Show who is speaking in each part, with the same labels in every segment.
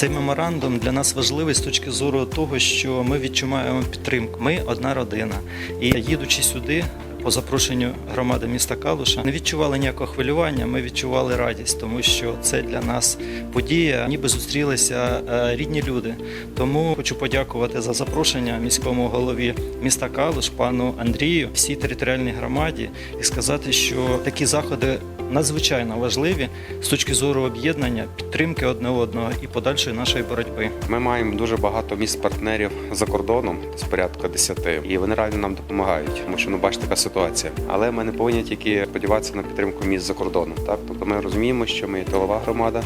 Speaker 1: Цей меморандум для нас важливий з точки зору того, що ми відчуваємо підтримку. Ми одна родина, і їдучи сюди. По запрошенню громади міста Калуша не відчували ніякого хвилювання. Ми відчували радість, тому що це для нас подія, ніби зустрілися е, рідні люди. Тому хочу подякувати за запрошення міському голові міста Калуш, пану Андрію, всій територіальній громаді, і сказати, що такі заходи надзвичайно важливі з точки зору об'єднання, підтримки одне одного і подальшої нашої боротьби.
Speaker 2: Ми маємо дуже багато міст партнерів за кордоном, з порядка 10, і вони реально нам допомагають, тому що ну бачите, така ситуація. Але ми не повинні тільки сподіватися на підтримку міст за кордоном. Так, тобто ми розуміємо, що ми є тилова громада,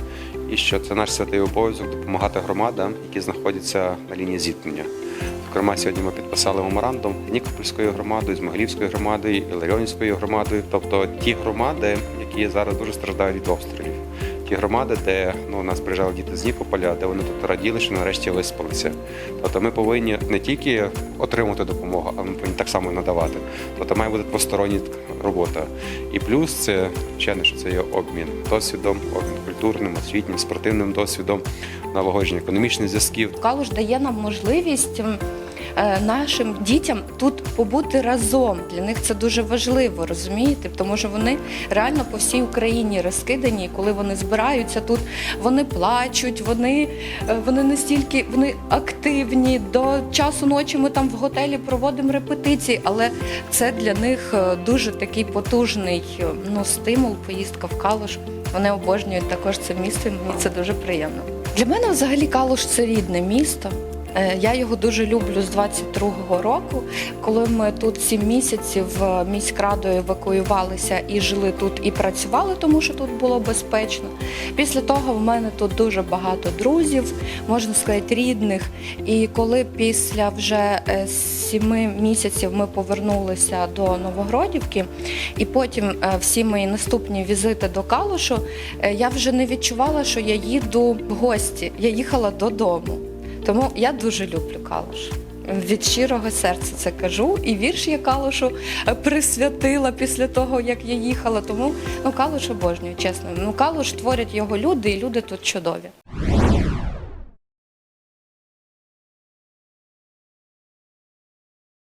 Speaker 2: і що це наш святий обов'язок допомагати громадам, які знаходяться на лінії зіткнення. Зокрема, сьогодні ми підписали меморандум з Нікопольською громадою, з Могилівською громадою, і Ларіонівською громадою, тобто ті громади, які зараз дуже страждають від обстрілів. Ті громади, де ну, у нас приїжджали діти з Нікополя, де вони тут раділи, що нарешті виспалися. Тобто ми повинні не тільки отримати допомогу, а ми повинні так само надавати. Тобто має бути двостороння робота. І плюс це, звичайно, що це є обмін досвідом, обмін культурним, освітнім, спортивним досвідом, налагодження економічних зв'язків.
Speaker 3: Калуш дає нам можливість е, нашим дітям тут побути разом. Для них це дуже важливо, розумієте? Тому що вони реально по всій Україні розкидані. І коли вони збираються тут, вони плачуть, вони, е, вони настільки вони активні. До часу ночі ми там в готелі проводимо репетиції, але це для них е, дуже такий потужний е, ну, стимул, поїздка в Калуш. Вони обожнюють також це місто, і мені це дуже приємно. Для мене взагалі Калуш це рідне місто. Е, Я його дуже люблю з 22-го року, коли ми тут сім місяців е, міськрадою евакуювалися і жили тут і працювали, тому що тут було безпечно. Після того в мене тут дуже багато друзів, можна сказати, рідних. І коли після вже е, сіми місяців ми повернулися до Новогродівки, і потім всі мої наступні візити до Калушу, я вже не відчувала, що я їду в гості. Я їхала додому. Тому я дуже люблю Калуш. Від щирого серця це кажу. І вірш я Калушу е, присвятила після того, як я їхала. Тому ну Калуш обожнюю, чесно. Ну Калуш творять його люди, і люди тут чудові.